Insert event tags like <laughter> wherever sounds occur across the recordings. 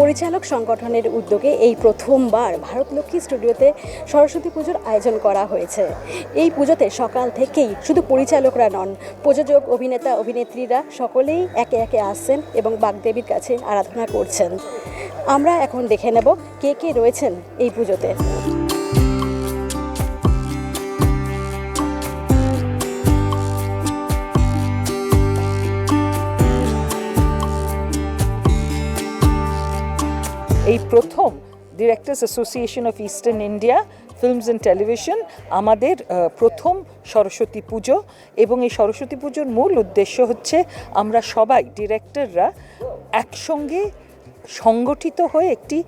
পরিচালক সংগঠনের উদ্যোগে এই প্রথমবার ভারতলক্ষ্মী স্টুডিওতে সরস্বতী পুজোর আয়োজন করা হয়েছে। এই পুজোতে সকাল থেকেই শুধু পরিচালকরা নন, প্রযোজক, অভিনেতা, অভিনেত্রীরা সকলেই একে একে আসছেন এবং বাগদেবীর কাছে আরাধনা করছেন। আমরা এখন দেখে নেব কে কে রয়েছেন এই পুজোতে। এই প্রথম directors association of eastern India films and television আমাদের প্রথম সরস্বতী পুজো। এবং এই সরস্বতী পুজোর মূল উদ্দেশ্য হচ্ছে আমরা সবাই ডিরেক্টররা একসঙ্গে সংগঠিত হয়ে একটি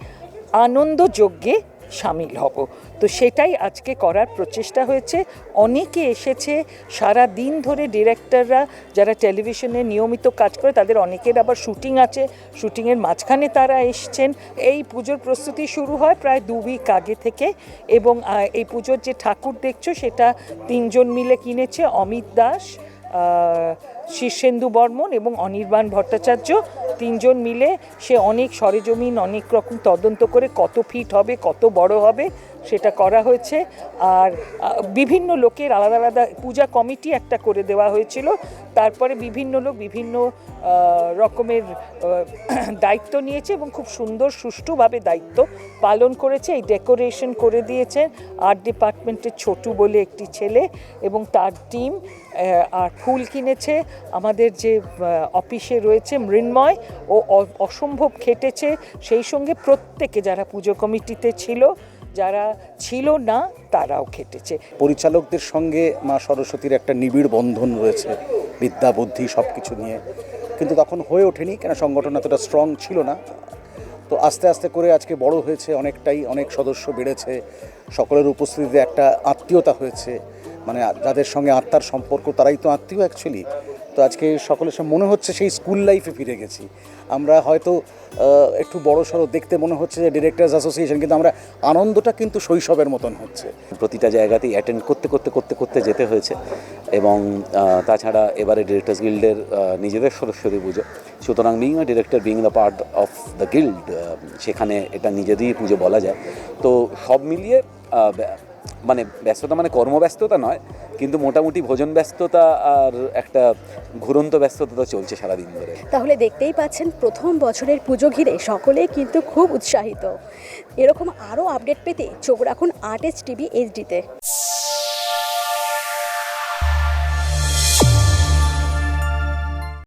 আনন্দযজ্ঞে সামিল হব। তো সেটাই আজকে করার প্রচেষ্টা হয়েছে। অনেকে এসেছে, সারা দিন ধরে ডিরেক্টররা যারা টেলিভিশনে নিয়মিত কাজ করে, তাদের অনেকের আবার শুটিং আছে। শুটিংয়ের মাঝখানে তারা এসছেন। এই পুজোর প্রস্তুতি শুরু হয় প্রায় দু উইক আগে থেকে এবং এই পুজোর যে ঠাকুর দেখছ, সেটা তিনজন মিলে কিনেছে অমিত দাস শীর্ষেন্দু বর্মন এবং অনির্বাণ ভট্টাচার্য। তিনজন মিলে সে অনেক সরেজমিন, অনেক রকম তদন্ত করে কত ফিট হবে, কত বড় হবে সেটা করা হয়েছে। আর বিভিন্ন লোকের আলাদা আলাদা পূজা কমিটি একটা করে দেওয়া হয়েছিল। তারপরে বিভিন্ন লোক বিভিন্ন রকমের <clears throat> দায়িত্ব নিয়েছে এবং খুব সুন্দর, সুষ্ঠুভাবে দায়িত্ব পালন করেছে। এই ডেকোরেশন করে দিয়েছে আর্ট ডিপার্টমেন্টের ছোটু বলে একটি ছেলে এবং তার টিম আর ফুল কিনেছে। আমাদের যে অফিসে রয়েছে মৃন্ময়, ও অসম্ভব খেটেছে। সেই সঙ্গে প্রত্যেকে যারা পুজো কমিটিতে ছিল, যারা ছিল না, তারাও খেটেছে। পরিচালকদের সঙ্গে মা সরস্বতীর একটা নিবিড় বন্ধন রয়েছে। বিদ্যা, বুদ্ধি সব কিছু নিয়ে। কিন্তু তখন হয়ে ওঠেনি, কেন সংগঠন এতটা স্ট্রং ছিল না। তো আস্তে আস্তে করে আজকে বড় হয়েছে, অনেকটাই অনেক সদস্য বেড়েছে, সকলের উপস্থিতিতে একটা আত্মীয়তা হয়েছে। মানে যাদের সঙ্গে আত্মার সম্পর্ক, তারাই তো আত্মীয় অ্যাকচুয়ালি তো আজকে সকলের সব মনে হচ্ছে সেই স্কুল লাইফে ফিরে গেছি। আমরা হয়তো একটু বড় সড়ো দেখতে মনে হচ্ছে যে ডিরেক্টার্স অ্যাসোসিয়েশন কিন্তু আমরা আনন্দটা কিন্তু শৈশবের মতন হচ্ছে। প্রতিটা জায়গাতেই অ্যাটেন্ড করতে করতে করতে করতে যেতে হয়েছে এবং তাছাড়া এবারে ডিরেক্টার্স গিল্ডের নিজেদের সরস্বতী পুজো। সুতরাং being a director being the part of the guild সেখানে এটা নিজেদেরই পুজো বলা যায়। তো সব মিলিয়ে মানে ব্যস্ততা মানে কর্মব্যস্ততা নয়, কিন্তু মোটামুটি ভোজন ব্যস্ততা আর একটা ঘুরন্ত ব্যস্ততা তো চলছে সারাদিন ধরে। তাহলে দেখতেই পাচ্ছেন প্রথম বছরের পুজো ঘিরে সকলেই কিন্তু খুব উৎসাহিত। এরকম আরও আপডেট পেতে চোখ রাখুন আর্টিস্ট টিভি এইচডিতে